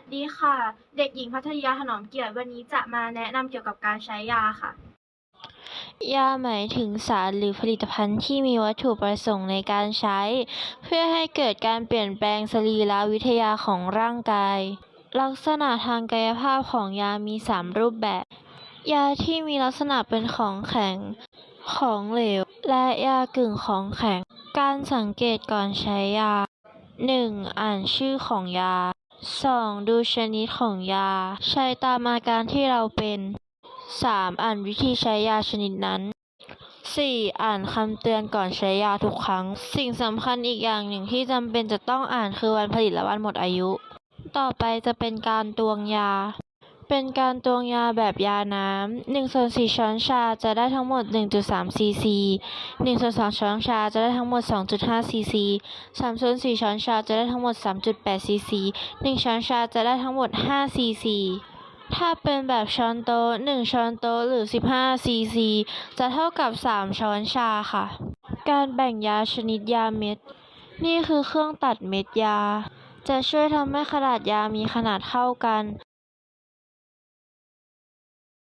สดีค่ะ เด็กหญิงพัทยาถนอมเกียรติวันนี้จะมาแนะนำเกี่ยวกับการใช้ยาค่ะ ยาหมายถึงสารหรือผลิตภัณฑ์ที่มีวัตถุประสงค์ในการใช้ เพื่อให้เกิดการเปลี่ยนแปลงสรีรวิทยาของร่างกาย ลักษณะทางกายภาพของยามี 3 รูปแบบ ยาที่มีลักษณะเป็นของแข็ง ของเหลว และยากึ่งของแข็ง การสังเกตก่อนใช้ยา 1. อ่านชื่อของยา 2. ดูชนิดของยา ใช้ตามอาการที่เราเป็น 3. อ่านวิธีใช้ยาชนิดนั้น 4. อ่านคำเตือนก่อนใช้ยาทุกครั้ง สิ่งสำคัญอีกอย่างหนึ่งที่จำเป็นจะต้องอ่านคือวันผลิตและวันหมดอายุ ต่อไปจะเป็นการตวงยา เป็นการตวงยาแบบยาน้ำ1ส่วน4ช้อนชาจะได้ทั้งหมด 1.3 ซีซี1ส่วน2ช้อนชาจะได้ทั้งหมด 2.5 ซีซี3ส่วน4ช้อนชาจะได้ทั้งหมด 3.8 ซีซี1ช้อนชาจะได้ทั้งหมด 5 ซีซีถ้าเป็นแบบช้อนโต๊ะ1ช้อนโต๊ะหรือ 15 ซีซี จะเท่ากับ 3 ช้อนชาค่ะ การแบ่งยาชนิดยาเม็ด นี่คือเครื่องตัดเม็ดยา จะช่วยทำให้ขนาดยามีขนาดเท่ากัน